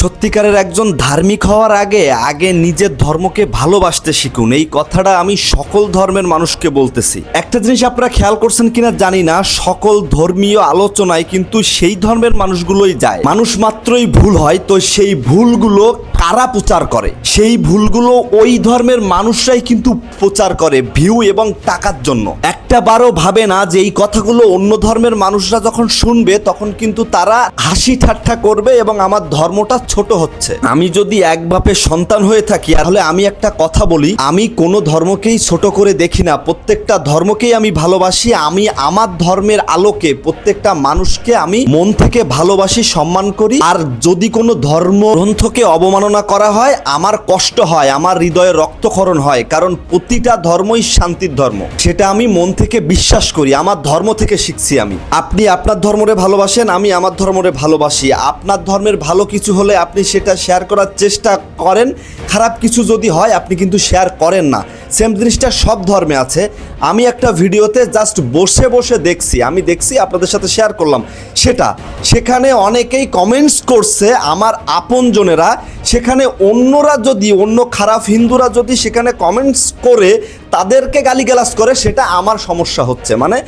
সত্যিকারের একজন ধার্মিক হওয়ার আগে আগে নিজের ধর্মকে ভালোবাসতে শিখুন। এই কথাটা আমি সকল ধর্মের মানুষকে বলতেছি। একটা জিনিস আপনারা খেয়াল করছেন কিনা জানি না, সকল ধর্মীয় আলোচনায় কিন্তু সেই ধর্মের মানুষগুলোই যায়। মানুষ মাত্রই ভুল হয়, তো সেই ভুলগুলো কারা প্রচার করে? সেই ভুলগুলো ওই ধর্মের মানুষরাই কিন্তু প্রচার করে, ভিউ এবং টাকার জন্য। একটা বারও ভাবে না যে এই কথাগুলো অন্য ধর্মের মানুষরা যখন শুনবে, তখন কিন্তু তারা হাসি ঠাট্টা করবে এবং আমার ধর্মটা ছোট হচ্ছে। আমি যদি এক বাপের সন্তান হয়ে থাকি, তাহলে আমি একটা কথা বলি, আমি কোনো ধর্মকেই ছোট করে দেখি না। প্রত্যেকটা ধর্মকেই আমি ভালোবাসি, আমি আমার ধর্মের আলোকে প্রত্যেকটা মানুষকে আমি মন থেকে ভালোবাসি, সম্মান করি। আর যদি কোনো ধর্ম গ্রন্থকে অবমাননা করা হয়, আমার কষ্ট হয়, আমার হৃদয়ে রক্তক্ষরণ হয়, কারণ প্রতিটা ধর্মই শান্তির ধর্ম। সেটা আমি মন থেকে বিশ্বাস করি, আমার ধর্ম থেকে শিখছি আমি। আপনি আপনার ধর্মরে ভালোবাসেন, আমি আমার ধর্মরে ভালোবাসি। আপনার ধর্মের ভালো কিছু হলে আপনি সেটা শেয়ার করার চেষ্টা করেন, খারাপ কিছু যদি হয়, আপনি কিন্তু শেয়ার করেন না। সেম জিনিসটা সব ধর্মে আছে। আমি একটা ভিডিওতে জাস্ট বসে বসে দেখছি, আমি দেখছি, আপনাদের সাথে শেয়ার করলাম। সেটা, সেখানে অনেকেই কমেন্টস করছে আমার আপনজনেরা, সেখানে অন্যরা যদি, অন্য খারাপ হিন্দুরা যদি সেখানে কমেন্টস করে, তাদেরকে গালিগালাজ করে, সেটা আমার সমস্যা হচ্ছে। মানে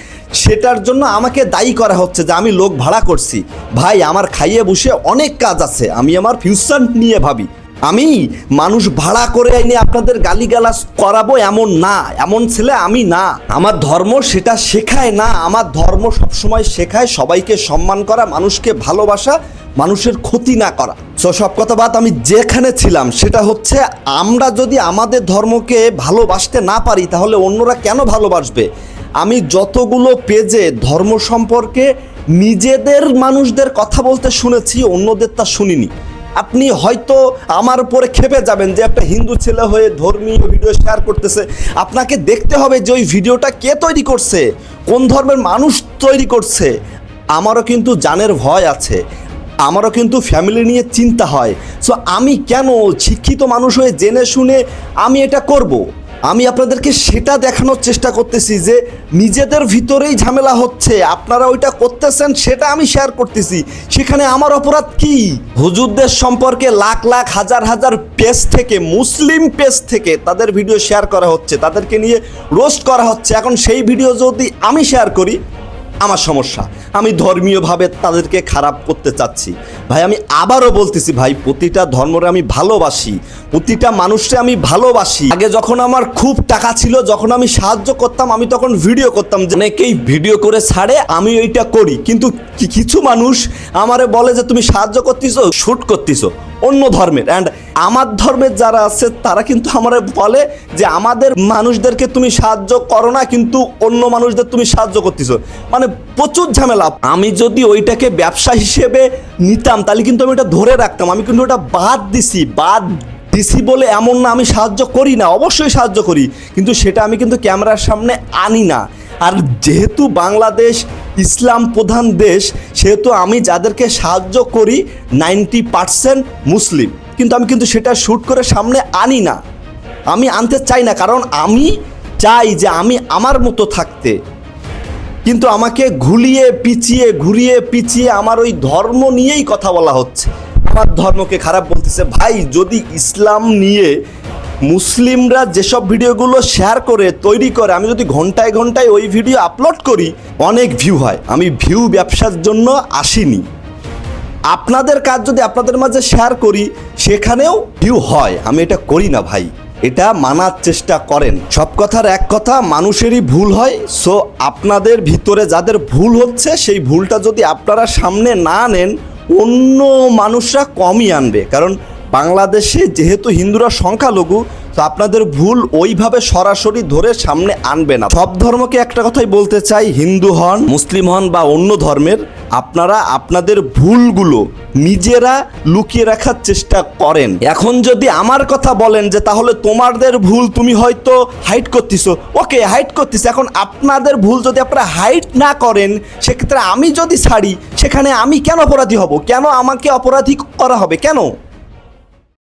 সেটার জন্য আমাকে দায়ী করা হচ্ছে যে আমি লোক ভাড়া করছি। ভাই, আমার খাইয়ে বসে অনেক কাজ আছে, আমি আমার ফিউচার নিয়ে ভাবি। আমি মানুষ ভাড়া করে এনে আপনাদের গালিগালাজ করাবো এমন না, এমন ছেলে আমি না। আমার ধর্ম সেটা শেখায় না, আমার ধর্ম সবসময় শেখায় সবাইকে সম্মান করা, মানুষকে ভালোবাসা, মানুষের ক্ষতি না করা। তো সব কথা বাদ, আমি যেখানে ছিলাম, সেটা হচ্ছে আমরা যদি আমাদের ধর্মকে ভালোবাসতে না পারি, তাহলে অন্যরা কেন ভালোবাসবে? আমি যতগুলো পেজে ধর্ম সম্পর্কে নিজেদের মানুষদের কথা বলতে শুনেছি, অন্যদের তা শুনিনি। আপনি হয়তো আমার উপরে খেপে যাবেন যে একটা হিন্দু ছেলে হয়ে ধর্মীয় ভিডিও শেয়ার করতেছে। আপনাকে দেখতে হবে যে ওই ভিডিওটা কে তৈরি করছে, কোন ধর্মের মানুষ তৈরি করছে। আমারও কিন্তু জানের ভয় আছে, আমারও কিন্তু ফ্যামিলি নিয়ে চিন্তা হয়। সো আমি কেন শিক্ষিত মানুষ হয়ে জেনে শুনে আমি এটা করব। আমি আপনাদেরকে সেটা দেখানোর চেষ্টা করতেছি যে নিজেদের ভিতরেই ঝামেলা হচ্ছে। আপনারা ওইটা করতেছেন, সেটা আমি শেয়ার করতেছি। সেখানে আমার অপরাধ কি? হুজুরদের সম্পর্কে লাখ লাখ, হাজার হাজার পেজ থেকে, মুসলিম পেজ থেকে তাদের ভিডিও শেয়ার করা হচ্ছে, তাদেরকে নিয়ে রোস্ট করা হচ্ছে। এখন সেই ভিডিও যদি আমি শেয়ার করি আমার সমস্যা। আমি ধর্মীয়ভাবে তাদেরকে খারাপ করতে চাচ্ছি। ভাই, আমি আবারও বলতেছি, ভাই, প্রতিটা ধর্মরে আমি ভালোবাসি। প্রতিটা মানুষকে আমি ভালোবাসি। আগে যখন আমার খুব টাকা ছিল, যখন আমি সাহায্য করতাম, আমি তখন ভিডিও করতাম যে অনেকেই ভিডিও করে ছাড়ে, আমি ওইটা করি। কিন্তু কিছু মানুষ আমারে বলে যে, তুমি সাহায্য করতেছো শ্যুট করতেছো। অন্য ধর্মের। অ্যান্ড আমার ধর্মের যারা আছে, তারা কিন্তু আমার বলে যে আমাদের মানুষদেরকে তুমি সাহায্য করো না, কিন্তু অন্য মানুষদের তুমি সাহায্য করতেছো। মানে প্রচুর ঝামেলা। আমি যদি ওইটাকে ব্যবসা হিসেবে নিতাম, তাহলে কিন্তু আমি ওটা ধরে রাখতাম। আমি কিন্তু ওটা বাদ দিছি। বাদ দিছি বলে এমন না, আমি সাহায্য করি না। অবশ্যই সাহায্য করি, কিন্তু সেটা আমি কিন্তু ক্যামেরার সামনে আনি না। আর যেহেতু বাংলাদেশ ইসলাম প্রধান দেশ, সেহেতু আমি যাদেরকে সাহায্য করি, নাইনটি পার্সেন্ট মুসলিম। কিন্তু আমি কিন্তু সেটা শ্যুট করে সামনে আনি না। আমি আনতে চাই না, কারণ আমি চাই যে আমি আমার মতো থাকতে। কিন্তু আমাকে ঘুলিয়ে পিছিয়ে ঘুরিয়ে পিছিয়ে আমার ওই ধর্ম নিয়েই কথা বলা হচ্ছে। আমার ধর্মকে খারাপ বলতেছে। ভাই, যদি ইসলাম নিয়ে মুসলিমরা যেসব ভিডিওগুলো শেয়ার করে, তৈরি করে, আমি যদি ঘন্টায় ঘন্টায় ওই ভিডিও আপলোড করি, অনেক ভিউ হয়। আমি ভিউ ব্যবসার জন্য আসিনি। আপনাদের কাজ যদি আপনাদের মাঝে শেয়ার করি, সেখানেও ভিউ হয়। আমি এটা করি না ভাই। এটা মানার চেষ্টা করেন। সব কথার এক কথা, মানুষেরই ভুল হয়। সো আপনাদের ভিতরে যাদের ভুল হচ্ছে, সেই ভুলটা যদি আপনারা সামনে না নেন, অন্য মানুষরা কমই আনবে। কারণ বাংলাদেশে যেহেতু হিন্দুরা সংখ্যালঘু, তো আপনাদের ভুল ওইভাবে সরাসরি ধরে সামনে আনবে না। সব ধর্মকে একটা কথাই বলতে চাই, হিন্দু হন, মুসলিম হন বা অন্য ধর্মের আপনারা আপনাদের ভুলগুলো নিজেরা লুকিয়ে রাখার চেষ্টা করেন। এখন যদি আমার কথা বলেন যে তাহলে তোমাদের ভুল তুমি হয়তো হাইট করতেছো। ওকে হাইট করতেছো। এখন আপনাদের ভুল যদি আপনারা হাইট না করেন, সেক্ষেত্রে আমি যদি ছাড়ি, সেখানে আমি কেন অপরাধী হব? কেন আমাকে অপরাধী করা হবে? কেন?